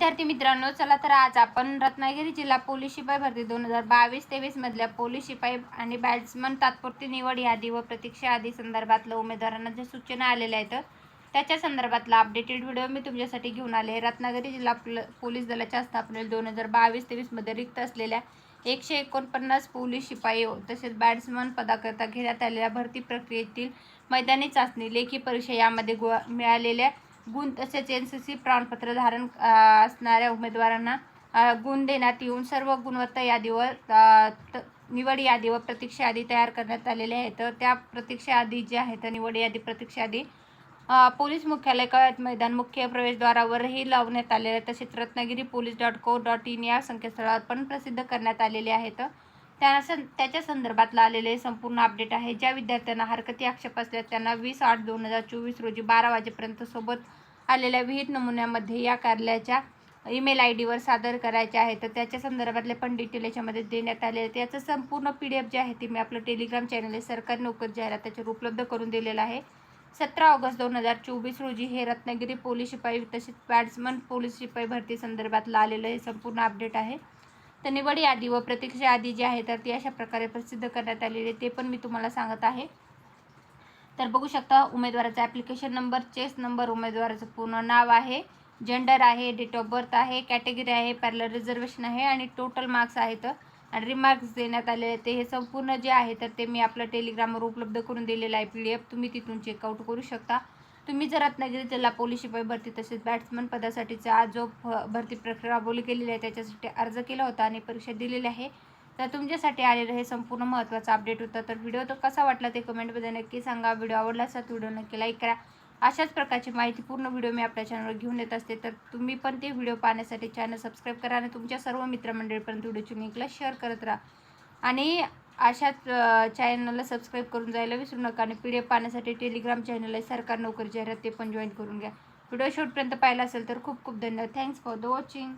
विद्यार्थी मित्रांनो चला तर आज आपण रत्नागिरी जिल्हा पोलीस शिपाई भरती दोन हजार बावीस तेवीस मधल्या पोलीस शिपाई आणि बॅट्समन तात्पुरती निवड यादी व प्रतीक्षा यादी संदर्भातलं उमेदवारांना ज्या सूचना आलेल्या आहेत त्याच्या संदर्भातला अपडेटेड व्हिडिओ मी तुमच्यासाठी घेऊन आले रत्नागिरी जिल्हा पोलीस दलाच्या स्थापनेला दोन हजार बावीस तेवीसमध्ये रिक्त असलेल्या एकशे एकोणपन्नास पोलीस शिपाई हो, तसेच बॅट्समन पदाकरता घेण्यात आलेल्या भरती प्रक्रियेतील मैदानी चाचणी लेखी परीक्षा यामध्ये गु मिळालेल्या गुण तसेच एन सी सी प्रमाणपत्र धारण असणाऱ्या उमेदवारांना गुण देण्यात येऊन सर्व गुणवत्ता यादीवर त- निवड यादी व प्रतीक्षा यादी तयार करण्यात आलेल्या आहेत तर त्या प्रतीक्षा यादी जी आहे तर निवड यादी प्रतीक्षा यादी पोलीस मुख्यालय कळत मैदान मुख्य प्रवेशद्वारावरही लावण्यात आलेले आहे. तसेच Ratnagiri police dot co dot in या संकेतस्थळावर पण प्रसिद्ध करण्यात आलेले आहेत त्या सं त्याच्या संदर्भातलं आलेले संपूर्ण अपडेट आहे. ज्या विद्यार्थ्यांना हरकती आक्षेप असल्यास त्यांना वीस आठ दोन हजार चोवीस रोजी बारा वाजेपर्यंत सोबत आलेल्या विहित नमुन्यामध्ये या कार्यालयाच्या ईमेल आय डीवर सादर करायचे आहे. तर त्याच्या संदर्भातले पण डिटेल याच्यामध्ये देण्यात आले आहेत. याचं संपूर्ण पी डी एफ जे आहे ते मी आपलं टेलिग्राम चॅनल आहे. सरकारी नोकरी जाहिरात त्याच्यावर उपलब्ध करून दिलेलं आहे. सतरा ऑगस्ट दोन हजार चोवीस रोजी हे रत्नागिरी पोलीस शिपाई तसेच बॅट्समन पोलीस शिपाई भरती संदर्भातला आलेलं हे संपूर्ण अपडेट आहे. तर निवड यादी व प्रतीक्षा यादी जी आहे तर ती अशा प्रकारे प्रसिद्ध करण्यात आलेली आहे. ते पण मी तुम्हाला सांगत आहे. तर बघू शकता उमेदवाराचा ॲप्लिकेशन नंबर चेस नंबर उमेदवाराचं पूर्ण नाव आहे जेंडर आहे डेट ऑफ बर्थ आहे कॅटेगरी आहे पॅरलर रिझर्वेशन आहे आणि टोटल मार्क्स आहेत. आणि रिमार्क्स देण्यात आले ते हे संपूर्ण जे आहे तर ते मी आपलं टेलिग्रामवर उपलब्ध करून दिलेलं आहे. पी डी एफ तुम्ही तिथून चेकआउट करू शकता. तुम्ही जर रत्नागिरी जिल्हा पोलीस शिपाई भरती तसेच बॅट्समन पदासाठीचा आज जो भरती प्रक्रिया राबवली गेलेली आहे त्याच्यासाठी अर्ज केला होता आणि परीक्षा दिलेली आहे. तर तुमच्यासाठी आलेलं हे संपूर्ण महत्त्वाचं अपडेट होतं. तर व्हिडिओ तो कसा वाटला ते कमेंटमध्ये नक्की सांगा. व्हिडिओ आवडला असा व्हिडिओ नक्की लाईक करा. अशाच प्रकारची माहिती पूर्ण व्हिडिओ मी आपल्या चॅनलवर घेऊन येत असते. तर तुम्ही पण ते व्हिडिओ पाहण्यासाठी चॅनल सबस्क्राईब करा आणि तुमच्या सर्व मित्रमंडळीपर्यंत व्हिडिओची लिंकला शेअर करत राहा. आणि अशाच चॅनलला सबस्क्राईब करून जायला विसरू नका आणि पी डी एफ पाहण्यासाठी टेलिग्राम चॅनल आहे सरकार नोकरी जाहिरात ते पण जॉईन करून घ्या. व्हिडिओ शेवटपर्यंत पाहिला असेल तर खूप खूप धन्यवाद. Thanks for the watching